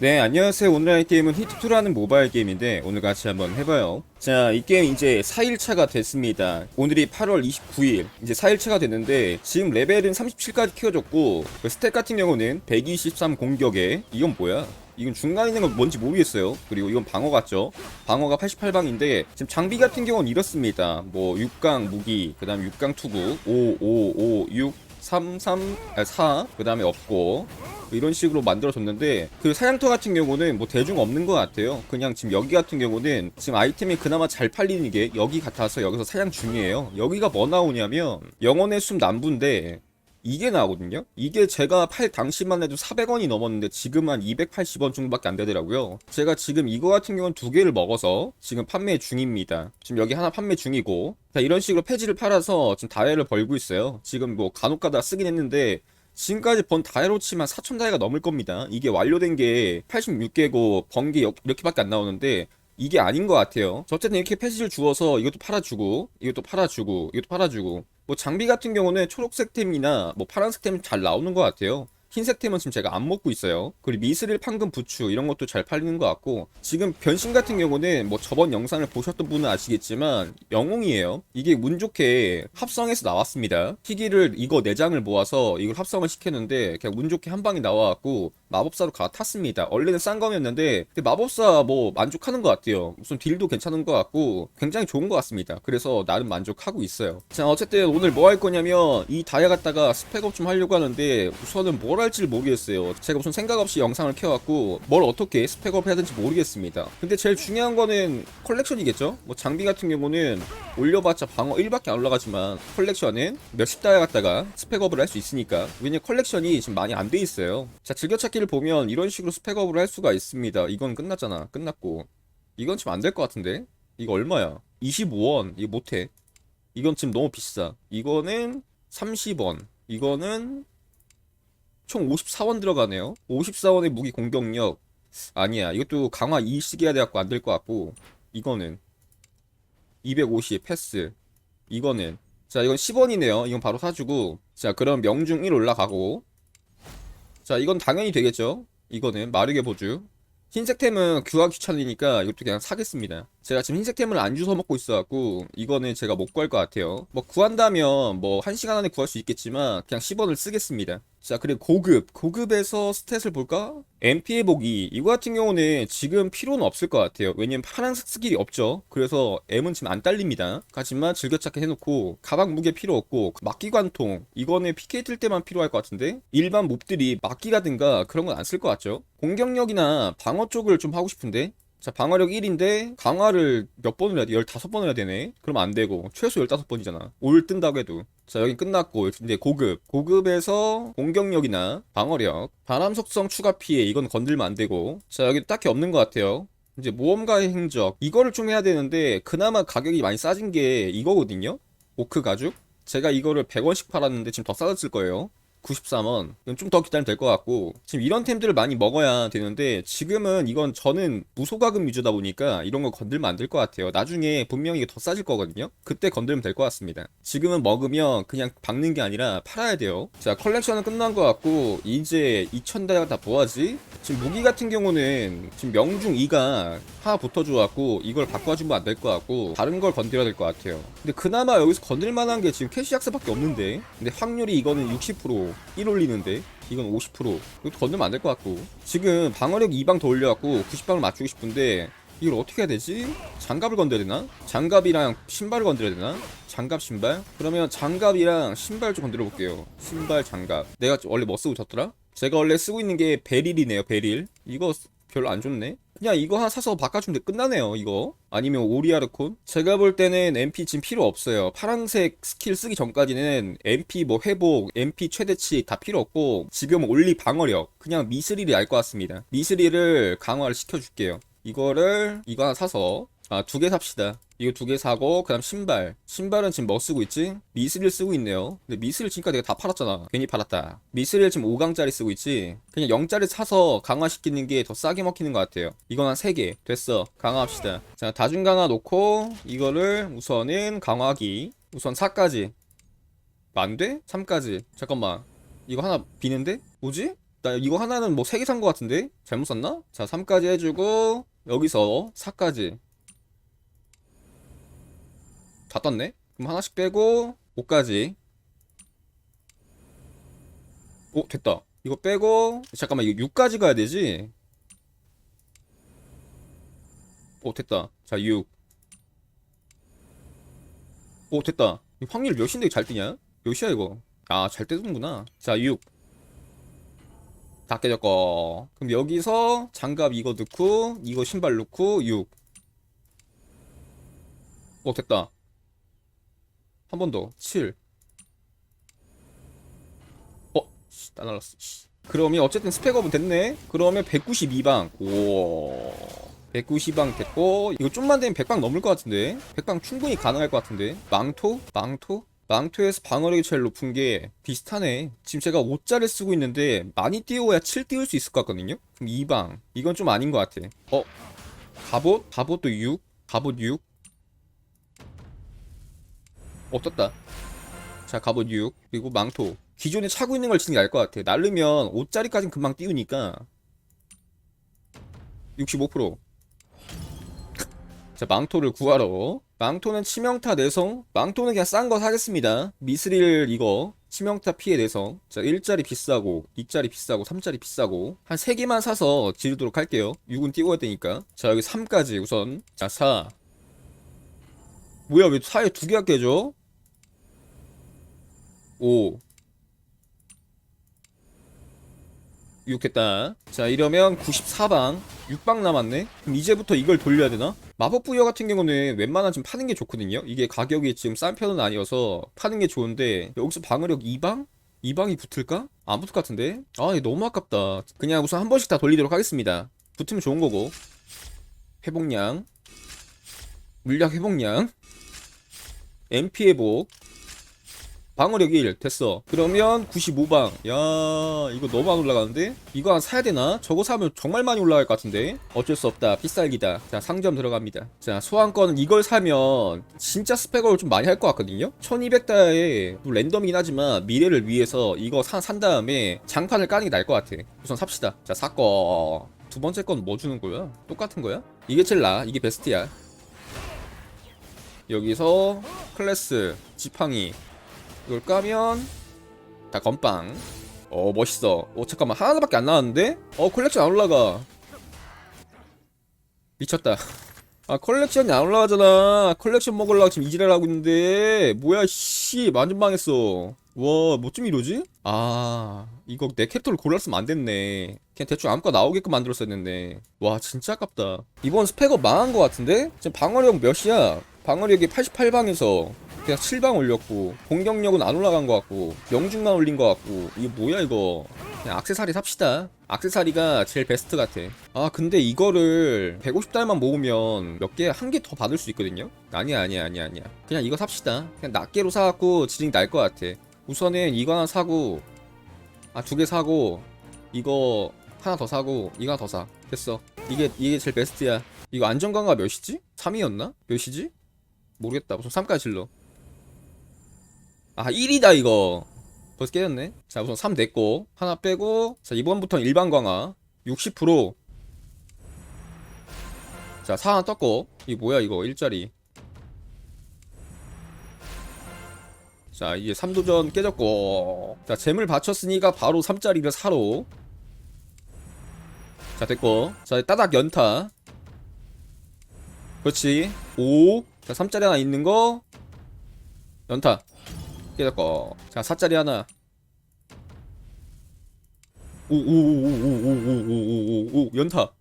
네, 안녕하세요. 오늘 할 게임은 히트2라는 모바일 게임인데 오늘 같이 한번 해봐요. 자, 이 게임 이제 4일차가 됐습니다. 오늘이 8월 29일. 이제 4일차가 됐는데 지금 레벨은 37까지 키워졌고 그 스탯 같은 경우는 123 공격에 이건 뭐야? 이건 중간에 있는 건 뭔지 모르겠어요. 그리고 이건 방어 같죠? 방어가 88방인데 지금 장비 같은 경우는 이렇습니다. 뭐 6강 무기, 그 다음 6강 투구, 5, 5, 5, 6, 3, 3, 아, 4, 그 다음에 없고 뭐 이런 식으로 만들어줬는데 그 사냥터 같은 경우는 뭐 대중 없는 것 같아요. 그냥 지금 여기 같은 경우는 지금 아이템이 그나마 잘 팔리는 게 여기 같아서 여기서 사냥 중이에요. 여기가 뭐 나오냐면 영혼의 숲 남부인데 이게 나오거든요. 이게 제가 팔 당시만 해도 400원이 넘었는데 지금 한 280원 정도밖에 안 되더라고요. 제가 지금 이거 같은 경우는 두 개를 먹어서 지금 판매 중입니다. 지금 여기 하나 판매 중이고 자 이런 식으로 폐지를 팔아서 지금 다해를 벌고 있어요. 지금 뭐 간혹가다 쓰긴 했는데 지금까지 번 다이로 치면 4천 다이가 넘을 겁니다. 이게 완료된 게 86개고 번 게 이렇게밖에 안 나오는데 이게 아닌 것 같아요. 저 어쨌든 이렇게 패시를 주어서 이것도 팔아주고 이것도 팔아주고 이것도 팔아주고 뭐 장비 같은 경우는 초록색 템이나 뭐 파란색 템이 잘 나오는 것 같아요. 흰색 템은 지금 제가 안 먹고 있어요. 그리고 미스릴 판금 부추 이런 것도 잘 팔리는 것 같고 지금 변신 같은 경우는 뭐 저번 영상을 보셨던 분은 아시겠지만 영웅이에요. 이게 운 좋게 합성해서 나왔습니다. 희귀를 이거 4장을 모아서 이걸 합성을 시켰는데 그냥 운 좋게 한 방에 나와갖고 마법사로 갈아탔습니다. 원래는 싼 근데 마법사 뭐 만족하는 것 같아요. 무슨 딜도 괜찮은 것 같고 굉장히 좋은 것 같습니다. 그래서 나름 만족하고 있어요. 자 어쨌든 오늘 뭐 할 거냐면 이 다이아 갖다가 스펙업 좀 하려고 하는데 우선은 뭘 할지를 모르겠어요. 제가 무슨 생각 없이 영상을 켜갖고 뭘 어떻게 스펙업 해야 되는지 모르겠습니다. 근데 제일 중요한 거는 컬렉션이겠죠? 뭐 장비 같은 경우는 올려봤자 방어 1밖에 안 올라가지만 컬렉션은 몇십 다이아 갖다가 스펙업을 할 수 있으니까 왜냐 컬렉션이 지금 많이 안 돼 있어요. 자 즐겨찾기 를 보면 이런 식으로 스펙업을 할 수가 있습니다. 이건 끝났잖아. 끝났고 이건 지금 안 될 것 같은데? 이거 얼마야? 25원. 이거 못해. 이건 지금 너무 비싸. 이거는 30원. 이거는 총 54원 들어가네요. 54원의 무기 공격력. 아니야. 이것도 강화 2씩 해야 돼갖고 안 될 것 같고. 이거는 250 패스. 이거는 자 이건 10원이네요. 이건 바로 사주고. 자 그럼 명중 1 올라가고. 자 이건 당연히 되겠죠. 이거는 마르게 보주. 흰색템은 규화 귀찮으니까 이것도 그냥 사겠습니다. 제가 지금 흰색템을 안 주워 먹고 있어갖고 이거는 제가 못 구할 것 같아요. 뭐 구한다면 뭐 1시간 안에 구할 수 있겠지만 그냥 10원을 쓰겠습니다. 자 그리고 고급 고급에서 스탯을 볼까? MP의 보기 이거 같은 경우는 지금 필요는 없을 것 같아요. 왜냐면 파란색 스킬이 없죠. 그래서 M은 지금 안 딸립니다. 하지만 즐겨찾기 해놓고 가방 무게 필요 없고 막기 관통 이거는 PK 뜰 때만 필요할 것 같은데 일반 몹들이 막기라든가 그런 건 안 쓸 것 같죠. 공격력이나 방어 쪽을 좀 하고 싶은데 자, 방어력 1인데 강화를 몇 번을 해야 돼? 15번을 해야 되네? 그럼 안 되고 최소 15번이잖아. 올 뜬다고 해도. 자, 여기 끝났고 이제 고급. 고급에서 공격력이나 방어력, 바람 속성 추가 피해 이건 건들면 안 되고. 자, 여기 딱히 없는 것 같아요. 이제 모험가의 행적 이거를 좀 해야 되는데 그나마 가격이 많이 싸진 게 이거거든요. 오크 가죽. 제가 이거를 100원씩 팔았는데 지금 더 싸졌을 거예요. 93원. 이건 좀더 기다리면 될 것 같고 지금 이런 템들을 많이 먹어야 되는데 지금은 이건 저는 무소가금 위주다 보니까 이런 거 건들면 안 될 것 같아요. 나중에 분명히 더 싸질 거거든요. 그때 건들면 될 것 같습니다. 지금은 먹으면 그냥 박는 게 아니라 팔아야 돼요. 자 컬렉션은 끝난 것 같고 이제 2000다이가 다 뭐하지? 지금 무기 같은 경우는 지금 명중 2가 하나 붙어줘갖고 이걸 바꿔주면 안 될 것 같고 다른 걸 건드려야 될 것 같아요. 근데 그나마 여기서 건들 만한 게 지금 캐시약스밖에 없는데 근데 확률이 이거는 60% 1 올리는데 이건 50% 이것도 건들면 안 될 것 같고 지금 방어력 2방 더 올려갖고 90방을 맞추고 싶은데 이걸 어떻게 해야 되지? 장갑을 건드려야 되나? 장갑이랑 신발을 건드려야 되나? 장갑 신발? 그러면 장갑이랑 신발 좀 건드려 볼게요 신발 장갑 내가 원래 뭐 쓰고 있었더라? 제가 원래 쓰고 있는 게 베릴이네요 베릴 이거 별로 안 좋네 그냥 이거 하나 사서 바꿔주면 돼. 끝나네요 이거. 아니면 오리아르콘? 제가 볼 때는 MP 지금 필요 없어요. 파란색 스킬 쓰기 전까지는 MP 뭐 회복 MP 최대치 다 필요 없고 지금 올리 방어력. 그냥 미스릴이 알것 같습니다. 미스릴을 강화를 시켜줄게요. 이거를 이거 하나 사서 아 두 개 삽시다. 이거 두 개 사고 그 다음 신발. 신발은 지금 뭐 쓰고 있지? 미스릴 쓰고 있네요. 근데 미스릴 지금까지 내가 다 팔았잖아. 괜히 팔았다. 미스릴 지금 5강짜리 쓰고 있지? 그냥 0짜리 사서 강화시키는 게 더 싸게 먹히는 것 같아요. 이건 한 3개. 됐어. 강화합시다. 자 다중 강화 놓고 이거를 우선은 강화하기 우선 4까지. 안 돼? 3까지. 잠깐만. 이거 하나 비는데? 뭐지? 나 이거 하나는 뭐 3개 산거 같은데? 잘못 샀나? 자 3까지 해주고 여기서 4까지 다 떴네? 그럼 하나씩 빼고 5까지 오 됐다 이거 빼고 잠깐만 이거 6까지 가야 되지? 오 됐다 자 6. 오 됐다 이 확률 몇인데 잘 뜨냐? 몇이야 이거 아잘 뜨는구나 자 6. 다 깨졌고 그럼 여기서 장갑 이거 넣고 이거 신발 넣고 6. 오 됐다 한 번 더 7. 어? 씨, 다 날랐어 씨. 그러면 어쨌든 스펙업은 됐네 그러면 192방 오 192방 됐고 이거 좀만 되면 100방 넘을 것 같은데 100방 충분히 가능할 것 같은데 망토? 망토? 망토에서 방어력이 제일 높은 게 비슷하네 지금 제가 5자를 쓰고 있는데 많이 띄워야 7 띄울 수 있을 것 같거든요 그럼 2방 이건 좀 아닌 것 같아 어? 갑옷? 갑옷도 6 갑옷 6 어 떴다 자 갑옷 6 그리고 망토 기존에 차고 있는 걸 치는 게 나을 것 같아 날르면 5짜리까지는 금방 띄우니까 65%. 자, 망토를 구하러. 망토는 치명타 내성. 망토는 그냥 싼 거 사겠습니다. 미스릴 이거. 치명타 피해 내성. 자, 1짜리 비싸고, 2짜리 비싸고, 3짜리 비싸고. 한 3개만 사서 지르도록 할게요. 6은 띄워야 되니까. 자, 여기 3까지 우선. 자, 4. 뭐야, 왜 4에 두 개가 깨져? 5. 6 했다. 자, 이러면 94방. 6방 남았네? 그럼 이제부터 이걸 돌려야 되나? 마법 부여 같은 경우는 웬만하면 좀 파는 게 좋거든요? 이게 가격이 지금 싼 편은 아니어서 파는 게 좋은데, 여기서 방어력 2방? 2방이 붙을까? 안 붙을 것 같은데? 아, 너무 아깝다. 그냥 우선 한 번씩 다 돌리도록 하겠습니다. 붙으면 좋은 거고. 회복량. 물약 회복량. MP 회복. 방어력 1 됐어. 그러면 95방. 야 이거 너무 안 올라가는데? 이거 한 사야 되나? 저거 사면 정말 많이 올라갈 것 같은데? 어쩔 수 없다. 비쌀기다. 자 상점 들어갑니다. 자 소환권은 이걸 사면 진짜 스펙을 좀 많이 할 것 같거든요? 1200달에 랜덤이긴 하지만 미래를 위해서 이거 사, 산 다음에 장판을 까는 게 나을 것 같아. 우선 삽시다. 자 사건. 두 번째 건 뭐 주는 거야? 똑같은 거야? 이게 제일 나아. 이게 베스트야. 여기서 클래스 지팡이 이걸 까면 다 건빵. 어 멋있어. 어 잠깐만. 하나밖에 안 나왔는데? 어 컬렉션 안 올라가. 미쳤다. 아 컬렉션이 안 올라가잖아. 컬렉션 먹으려고 지금 이지랄 하고 있는데. 뭐야 씨. 완전 망했어. 와뭐 좀 이러지? 아 이거 내 캐릭터를 골랐으면 안 됐네. 그냥 대충 아무거나 나오게끔 만들었어야 했는데. 와 진짜 아깝다. 이번 스펙업 망한 거 같은데? 지금 방어력 몇이야? 방어력이 88방에서 그냥 7방 올렸고 공격력은 안 올라간 것 같고 명중만 올린 것 같고 이거 뭐야 이거. 그냥 악세사리 삽시다. 악세사리가 제일 베스트 같아. 아 근데 이거를 150달만 모으면 몇 개 한 개 더 받을 수 있거든요? 아니야 아니야 아니야 아니야. 그냥 이거 삽시다. 그냥 낱개로 사갖고 지링 날 것 같아. 우선은 이거 하나 사고 아 두 개 사고 이거 하나 더 사고 이거 하나 더 사. 됐어. 이게 이게 제일 베스트야. 이거 안정감가 몇이지? 3이었나? 몇이지? 모르겠다. 우선 3까지 질러 아 1이다 이거. 벌써 깨졌네. 자 우선 3 냈고 하나 빼고 자 이번부터는 일반 강화. 60%자 4 하나 떴고 이게 뭐야 이거 일자리. 자 이제 3도전 깨졌고 자 잼을 바쳤으니까 바로 3짜리를 사로. 자 됐고. 자 따닥 연타. 그렇지. 5자 3짜리 하나 있는 거. 연타 깨졌고 자 4짜리 하나 오오오오오오오오오오 연타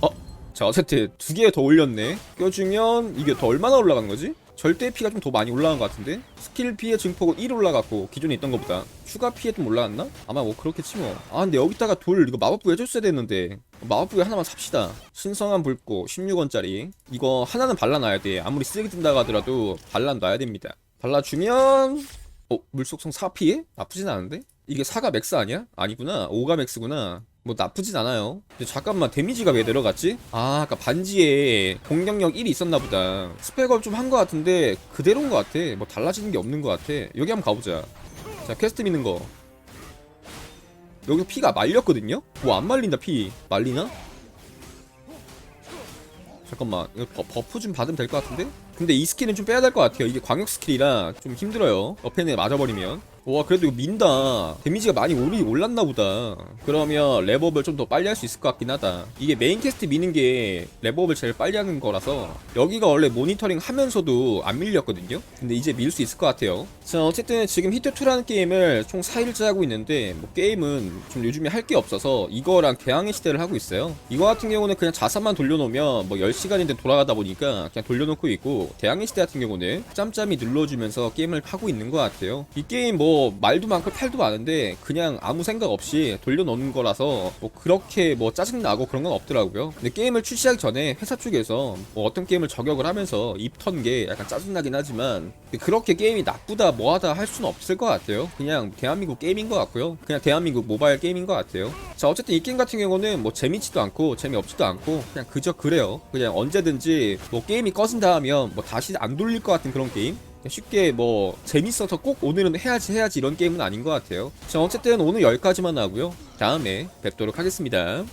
어? 자 어쨌든 두개 더 올렸네 껴주면 이게 더 얼마나 올라가는 거지? 절대 피가 좀 더 많이 올라간 것 같은데? 스킬 피해 증폭은 1 올라갔고 기존에 있던 것보다 추가 피해 좀 올라갔나? 아마 뭐 그렇겠지 뭐아 근데 여기다가 돌 이거 마법부 해줬어야 됐는데 마법부에 하나만 삽시다 신성한 불꽃 16원짜리 이거 하나는 발라놔야 돼 아무리 쓰레기 든다고 하더라도 발라놔야 됩니다 발라주면 어? 물속성 4피해? 나쁘진 않은데? 이게 4가 맥스 아니야? 아니구나 5가 맥스구나 뭐 나쁘진 않아요. 근데 잠깐만 데미지가 왜 내려갔지? 아 아까 반지에 공격력 1이 있었나 보다. 스펙업 좀한거 같은데 그대로인 거 같아. 뭐 달라지는 게 없는 거 같아. 여기 한번 가보자. 자 퀘스트 미는 거. 여기서 피가 말렸거든요? 뭐 안 말린다 피. 말리나? 잠깐만 이거 버, 버프 좀 받으면 될 것 같은데? 근데 이 스킬은 좀 빼야 될 것 같아요. 이게 광역 스킬이라 좀 힘들어요. 어펜에 맞아버리면 와 그래도 이거 민다. 데미지가 많이 오르, 올랐나 보다. 그러면 랩업을 좀 더 빨리 할 수 있을 것 같긴 하다. 이게 메인 캐스트 미는 게 랩업을 제일 빨리 하는 거라서 여기가 원래 모니터링 하면서도 안 밀렸거든요? 근데 이제 밀 수 있을 것 같아요. 자 어쨌든 지금 히트2라는 게임을 총 4일째 하고 있는데 뭐 게임은 좀 요즘에 할 게 없어서 이거랑 개항의 시대를 하고 있어요. 이거 같은 경우는 그냥 자산만 돌려놓으면 뭐 10시간인데 돌아가다 보니까 그냥 돌려놓고 있고 대항의 시대 같은 경우는 짬짬이 눌러주면서 게임을 하고 있는 것 같아요. 이 게임 뭐 말도 많고 팔도 많은데 그냥 아무 생각 없이 돌려놓는 거라서 뭐 그렇게 뭐 짜증나고 그런 건 없더라고요. 근데 게임을 출시하기 전에 회사 쪽에서 뭐 어떤 게임을 저격을 하면서 입턴 게 약간 짜증나긴 하지만 그렇게 게임이 나쁘다 뭐하다 할 수는 없을 것 같아요. 그냥 대한민국 게임인 것 같고요. 그냥 대한민국 모바일 게임인 것 같아요. 자 어쨌든 이 게임 같은 경우는 뭐 재밌지도 않고 재미없지도 않고 그냥 그저 그래요. 그냥 언제든지 뭐 게임이 꺼진다 하면 뭐 다시 안 돌릴 것 같은 그런 게임 쉽게 뭐 재밌어서 꼭 오늘은 해야지 해야지 이런 게임은 아닌 것 같아요. 자 어쨌든 오늘 여기까지만 하고요. 다음에 뵙도록 하겠습니다